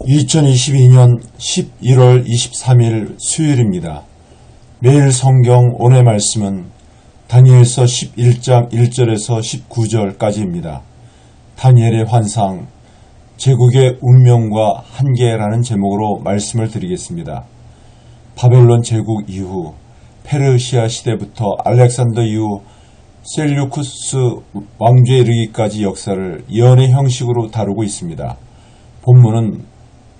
(2022년 11월 23일) 수요일입니다. 매일 성경 오늘 말씀은 다니엘서 11장 1절에서 19절까지입니다. 다니엘의 환상, 제국의 운명과 한계라는 제목으로 말씀을 드리겠습니다. 바벨론 제국 이후 페르시아 시대부터 알렉산더 이후 셀류쿠스 왕조에 이르기까지 역사를 예언의 형식으로 다루고 있습니다. 본문은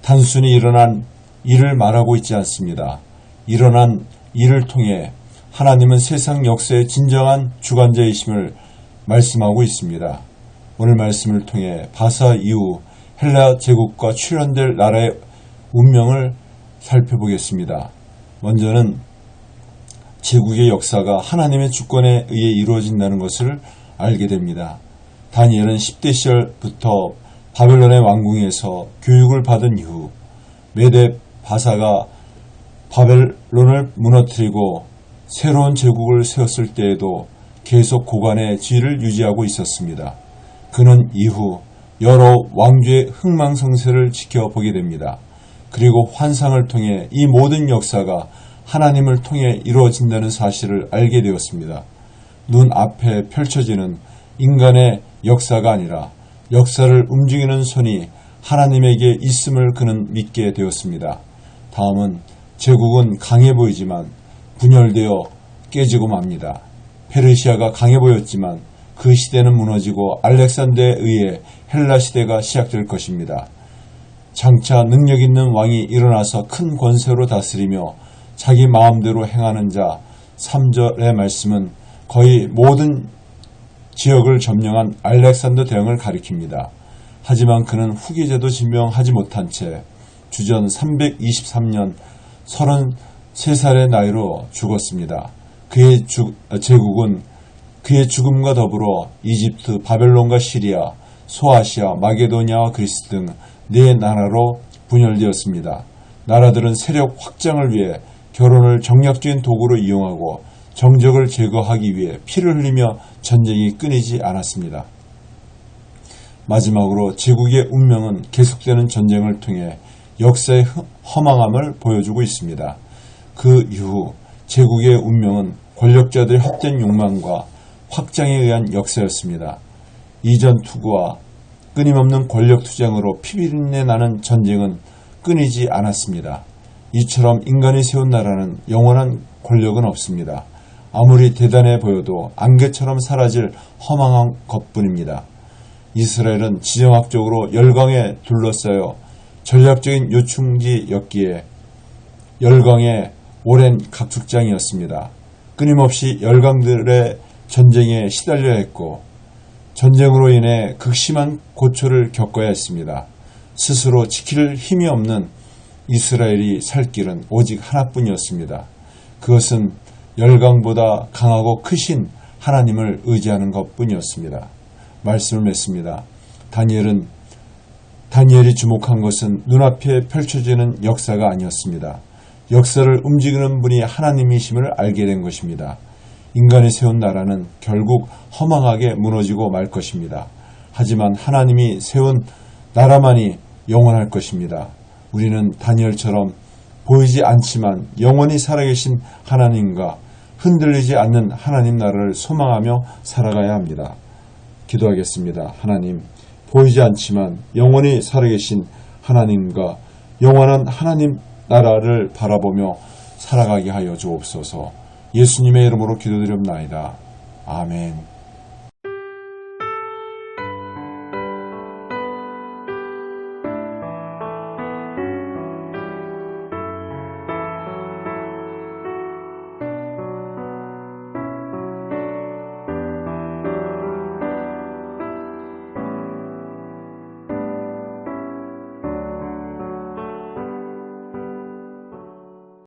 단순히 일어난 일을 말하고 있지 않습니다. 일어난 일을 통해 하나님은 세상 역사의 진정한 주관자이심을 말씀하고 있습니다. 오늘 말씀을 통해 바사 이후 헬라 제국과 출현될 나라의 운명을 살펴보겠습니다. 먼저는 제국의 역사가 하나님의 주권에 의해 이루어진다는 것을 알게 됩니다. 다니엘은 10대 시절부터 바벨론의 왕궁에서 교육을 받은 이후 메데 바사가 바벨론을 무너뜨리고 새로운 제국을 세웠을 때에도 계속 고관의 지위를 유지하고 있었습니다. 그는 이후 여러 왕조의 흥망성쇠를 지켜보게 됩니다. 그리고 환상을 통해 이 모든 역사가 하나님을 통해 이루어진다는 사실을 알게 되었습니다. 눈 앞에 펼쳐지는 인간의 역사가 아니라 역사를 움직이는 손이 하나님에게 있음을 그는 믿게 되었습니다. 다음은 제국은 강해 보이지만 분열되어 깨지고 맙니다. 페르시아가 강해 보였지만 그 시대는 무너지고 알렉산더에 의해 헬라 시대가 시작될 것입니다. 장차 능력 있는 왕이 일어나서 큰 권세로 다스리며 자기 마음대로 행하는 자 3절의 말씀은 거의 모든 지역을 점령한 알렉산더 대왕을 가리킵니다. 하지만 그는 후기제도 지명하지 못한 채 주전 323년 33살의 나이로 죽었습니다. 그의 주, 제국은 그의 죽음과 더불어 이집트, 바벨론과 시리아, 소아시아, 마게도니아와 그리스 등 네 나라로 분열되었습니다. 나라들은 세력 확장을 위해 결혼을 정략적인 도구로 이용하고 정적을 제거하기 위해 피를 흘리며 전쟁이 끊이지 않았습니다. 마지막으로 제국의 운명은 계속되는 전쟁을 통해 역사의 허망함을 보여주고 있습니다. 그 이후 제국의 운명은 권력자들의 헛된 욕망과 확장에 의한 역사였습니다. 이전 투구와 끊임없는 권력 투쟁으로 피비린내 나는 전쟁은 끊이지 않았습니다. 이처럼 인간이 세운 나라는 영원한 권력은 없습니다. 아무리 대단해 보여도 안개처럼 사라질 허망한 것뿐입니다. 이스라엘은 지정학적으로 열강에 둘러싸여 전략적인 요충지였기에 열강의 오랜 각축장이었습니다. 끊임없이 열강들의 전쟁에 시달려야 했고 전쟁으로 인해 극심한 고초를 겪어야 했습니다. 스스로 지킬 힘이 없는 이스라엘이 살 길은 오직 하나뿐이었습니다. 그것은 열강보다 강하고 크신 하나님을 의지하는 것 뿐이었습니다. 말씀을 맺습니다. 다니엘은 다니엘이 주목한 것은 눈앞에 펼쳐지는 역사가 아니었습니다. 역사를 움직이는 분이 하나님이심을 알게 된 것입니다. 인간이 세운 나라는 결국 허망하게 무너지고 말 것입니다. 하지만 하나님이 세운 나라만이 영원할 것입니다. 우리는 다니엘처럼 보이지 않지만 영원히 살아계신 하나님과 흔들리지 않는 하나님 나라를 소망하며 살아가야 합니다. 기도하겠습니다. 하나님, 보이지 않지만 영원히 살아계신 하나님과 영원한 하나님 나라를 바라보며 살아가게 하여 주옵소서 예수님의 이름으로 기도드립나이다. 아멘.